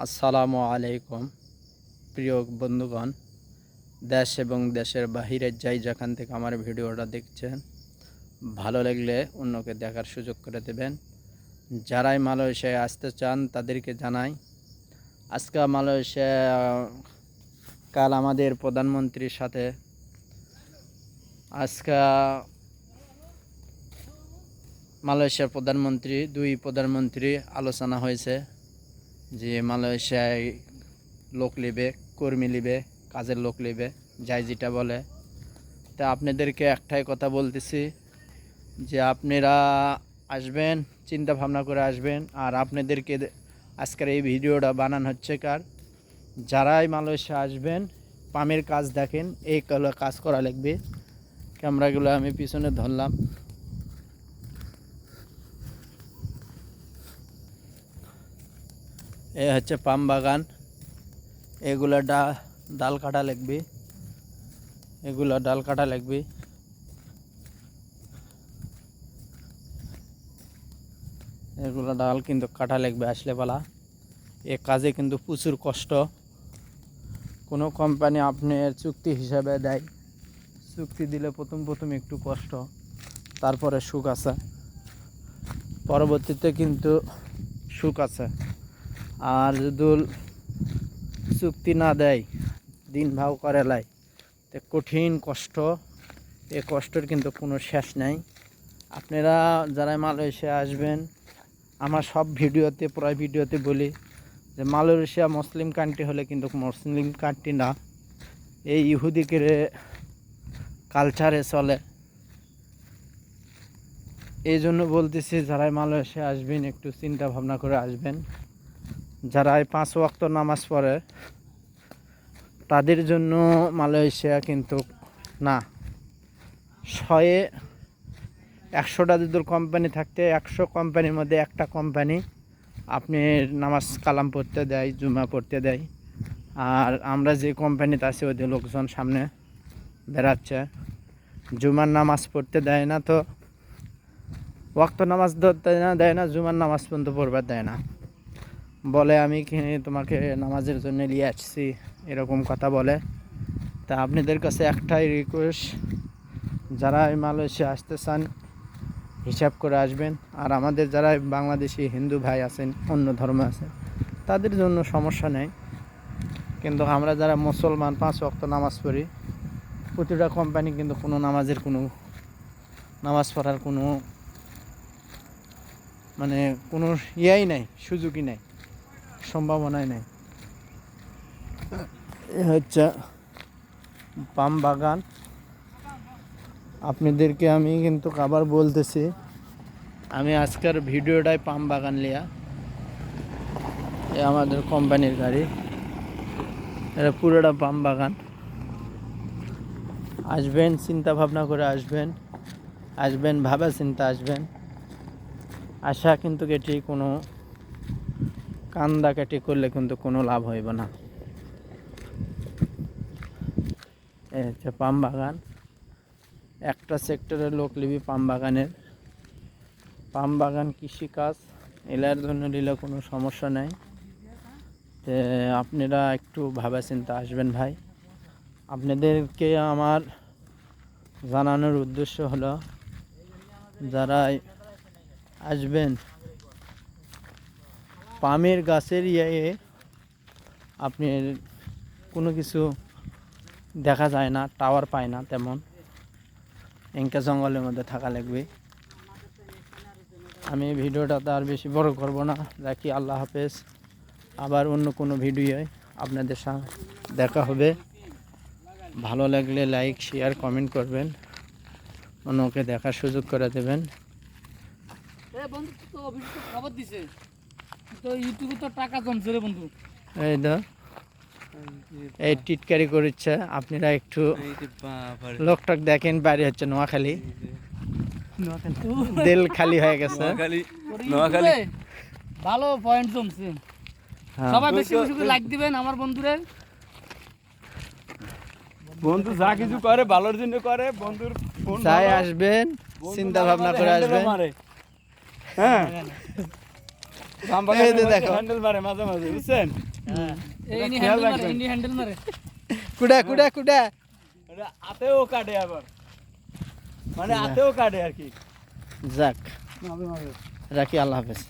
আসসালামু আলাইকুম, প্রিয় বন্ধুগণ, দেশ এবং দেশের বাহিরের যাই যেখান থেকে আমার ভিডিওটা দেখছেন, ভালো লাগলে অন্যকে দেখার সুযোগ করে দেবেন। যারাই মালয়েশিয়ায় আসতে চান তাদেরকে জানাই, আজকে মালয়েশিয়া, কাল আমাদের প্রধানমন্ত্রীর সাথে আজকে মালয়েশিয়ার প্রধানমন্ত্রী, দুই প্রধানমন্ত্রী আলোচনা হয়েছে। যে মালয়েশিয়ায় লোক নেবে, কর্মী নেবে, কাজের লোক নেবে, যাই যেটা বলে। তা আপনাদেরকে একটাই কথা বলতেছি যে আপনারা আসবেন চিন্তা ভাবনা করে আসবেন, আর আপনাদেরকে আজকের এই ভিডিওটা বানানো হচ্ছে কার? যারাই মালয়েশিয়া আসবেন, পামের কাজ দেখেন, এই কাজ করা লাগবে। ক্যামেরাগুলো আমি পিছনে ধরলাম। এ হচ্ছে পাম বাগান। এগুলো ডা, ডাল কাটা লাগবে। এগুলো ডাল কাটা লাগবে। এগুলো ডাল কিন্তু কাটা লাগবে আসলে পালা। এ কাজে কিন্তু প্রচুর কষ্ট। কোনো কোম্পানি আপনার চুক্তি হিসাবে দেয়। চুক্তি দিলে প্রথম প্রথম একটু কষ্ট। তারপরে সুখ আছে। পরবর্তীতে কিন্তু সুখ আছে। আর যদি চুক্তি না দেয়, দিন ভাও করে লাই। তো কঠিন কষ্ট, এ কষ্টের কিন্তু কোনো শেষ নাই। আপনারা যারা মালয়েশিয়া আসবেন, আমার সব ভিডিওতে প্রায় ভিডিওতে বলি যে মালয়েশিয়া মুসলিম কান্ট্রি হলে কিন্তু মুসলিম কান্ট্রি না। এই ইহুদিকের কালচারে চলে। এই জন্য বলতেছি যারা মালয়েশিয়া আসবেন, একটু চিন্তা ভাবনা করে আসবেন। যারা এই পাঁচ ওয়াক্ত নামাজ পড়ে, তাদের জন্য মালয়েশিয়া কিন্তু না। শয়ে একশোটা যদি কোম্পানি থাকতে, একশো কোম্পানির মধ্যে একটা কোম্পানি আপনি নামাজ কালাম পড়তে দেয়, জুমা পড়তে দেয়। আর আমরা যে কোম্পানিতে আছি ওদের লোকজন সামনে বেড়াচ্ছে। জুমার নামাজ পড়তে দেয় না তো, ওয়াক্ত নামাজ ধরতে না, দেয় না, জুমার নামাজ পর্যন্ত পড়বার দেয় না। বলে, আমি তোমাকে নামাজের জন্য নিয়ে আসছি? এরকম কথা বলে। তা আপনাদের কাছে একটাই রিকোয়েস্ট যারা এই মালয়েশিয়া আসতে চান, হিসাব করে আসবেন। আর আমাদের যারা বাংলাদেশি হিন্দু ভাই আছেন, অন্য ধর্ম আছে, তাদের জন্য সমস্যা নেই। কিন্তু আমরা যারা মুসলমান, পাঁচ ওয়াক্ত নামাজ পড়ি, প্রতিটা কোম্পানি কিন্তু কোনো নামাজের কোনো, নামাজ পড়ার কোনো মানে কোনো ইয়াই নাই, সুযোগই নাই। সম্ভাবনাই নেই। হচ্ছে পাম বাগান। আপনাদেরকে আমি কিন্তু আবার বলতেছি, আমি আজকের ভিডিওটাই পাম বাগান লিয়া। এ আমাদের কোম্পানির গাড়ি। এটা পুরোটা পাম বাগান। আসবেন, চিন্তা ভাবনা করে আসবেন। আসবেন, ভাবা চিন্তা আসবেন। আশা কিন্তু এটি কোনো কান্দা কাটি করলে কিন্তু কোনো লাভ হইব না। এই হচ্ছে পাম বাগান, একটা সেক্টরের লোক লিবি পাম বাগানের। পাম বাগান কৃষিকাজ, এলার জন্য নিলে কোনো সমস্যা নেই। তে আপনারা একটু ভাবা চিন্তা আসবেন ভাই। আপনাদেরকে আমার জানানোর উদ্দেশ্য হলো, যারা আসবেন পামের গাছের ইয়ে আপনি কোনো কিছু দেখা যায় না, টাওয়ার পায় না তেমন। এঙ্কা জঙ্গলের মধ্যে থাকা লাগবে। আমি ভিডিওটা আর বেশি বড় করব না। রাখি, আল্লাহ হাফেজ। আবার অন্য কোনো ভিডিওয় আপনাদের সঙ্গে দেখা হবে। ভালো লাগলে লাইক, শেয়ার, কমেন্ট করবেন। অন্যকে দেখার সুযোগ করে দেবেন। দিছে। তো ইউটিউবে তো টাকা জমছে রে বন্ধু। এই তো। এই টিটকারি করছে আপনারা একটু লোকটাক দেখেন বাড়ি হচ্ছে নোয়াখালী। দিল খালি হয়ে গেছে। নোয়াখালী ভালো পয়েন্ট জমছে। হ্যাঁ। সবাই বেশি বেশি করে লাইক দিবেন আমার বন্ধুরে। বন্ধু যা কিছু করে ভালোর জন্য করে বন্ধুর ফোন চাই আসবেন চিন্তা ভাবনা করে আসবেন। হ্যাঁ। এই যে দেখো। হ্যান্ডেল মারে মাঝে মাঝে বুঝছেন? এই হ্যান্ডেল মারে। ইনি হ্যান্ডেল মারে। কুড়া কুড়া কুড়া। এটা হাতেও কাটে আবার। মানে হাতেও কাটে আর কি। যাক। মাঝে মাঝে। রাখি আল্লাহ হাফেজ।